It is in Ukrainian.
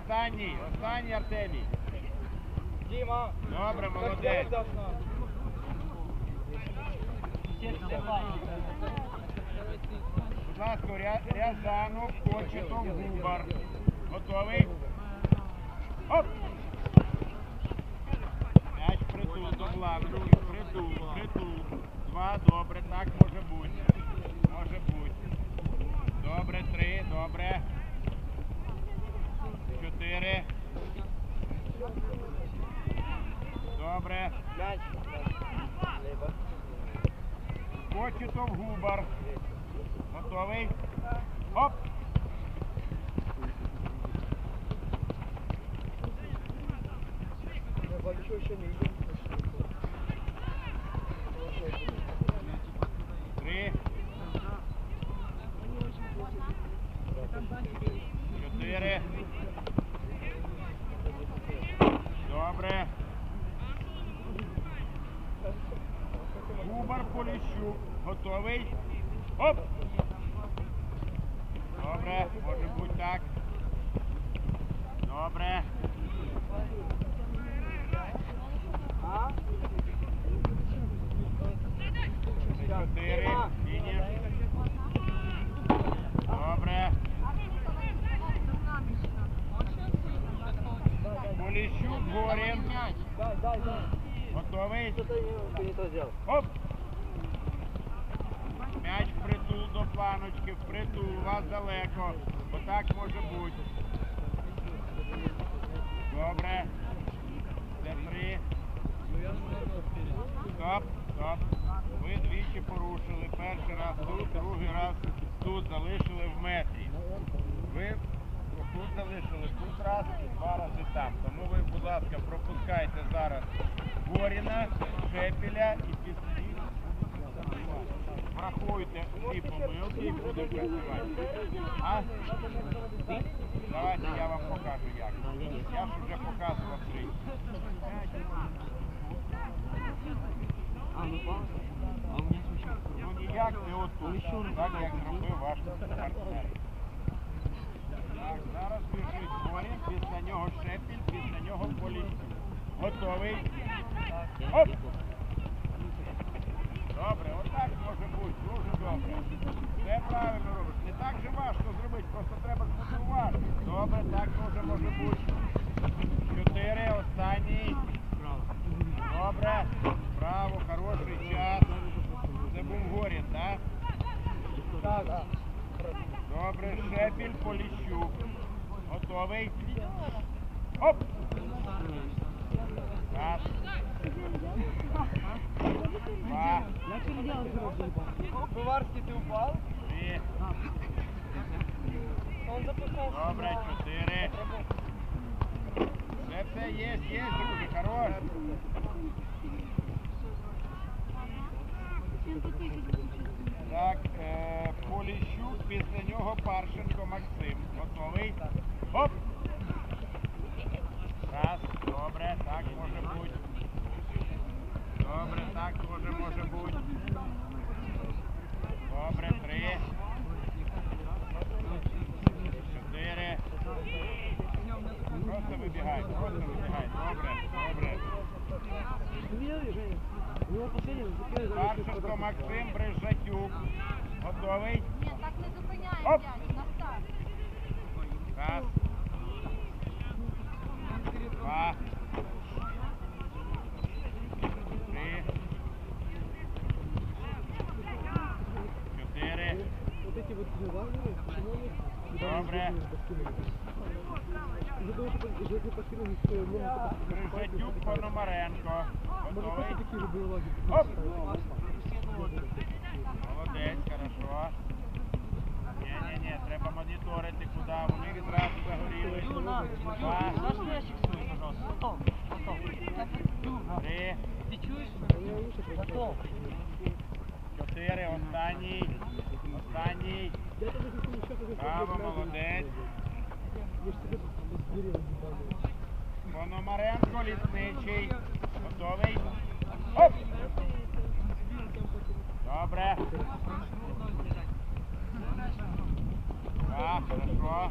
останній, останній Артемій. Діма. Добре, молодець. Будь ласка, Ря- Рязанов, Кочетов, Губар. Готовий? Оп! М'яч притул до флангу. Притул, притул. Два, добре, так може бути. Може бути. Добре, три, добре. Чотири. Добре. М'яч. Ліва. Кочетов Губар. Готовий? Оп! Я бачу, не йде. Три. Чотири. Добре. Губар Поліщук. Готовий? Оп! Добре, може бути так. Добре. А? Чотири. Фініш. Добре. Поліщук Горін. Дай, дай, дай. Готовий? Що ти ти не то зробив? Оп! М'яч впритул до планочки, впритул, у вас далеко. Отак може бути. Добре. Це три. Стоп, стоп. Ви двічі порушили. Перший раз тут, другий раз тут залишили в метрі. Ви тут залишили тут раз і два рази там. Тому ви, будь ласка, пропускайте зараз Горіна, Шепеля і після врахуйте ці помилки і будемо працювати. А? Давайте я вам покажу як. Я ж вже показував три. А, ну пауза. А у мене случайно. Ну ніяк не отут, так як зробив ваш партнер. Так, зараз біжить Горін, після нього Шепіль, після нього Поліський. Готовий? Оп! Добре, отак може бути, дуже добре. Все правильно робиш. Не так же важко зробити, просто треба змотивувати. Добре, так теж може бути. Чотири, останній. Добре. Браво, хороший час. Це був Горін, так? Так, так. Добре, Шепіль, Поліщук. Готовий? Оп! Буварський ти упав? Три. Он записав. Добре, чотири. Все, все, є, є, друже, хорош. Так, е, Поліщук, після нього Паршенко Максим. Готовий? Оп! Раз, добре, так може бути. Добре, так теж може бути. Добре, три. Чотири. Просто Паршенко Максим Брижатюк. Готовий? Ні, так не зупиняє Оп! м'яч, на старт. Раз. Два. Три. Чотири. Вот эти вот важные, чиновники, Добре. Брижатюк Пономаренко. Готовий? Оп! Молодець, хорошо. Ні-ні-ні, треба моніторити, куди вони відразу загоріли. Два, три, Ты чуешь? Готов. чотири, останній. Останній. Браво, молодець. Пономаренко, лісничий. Готовий? Оп! Добре. Так, хорошо.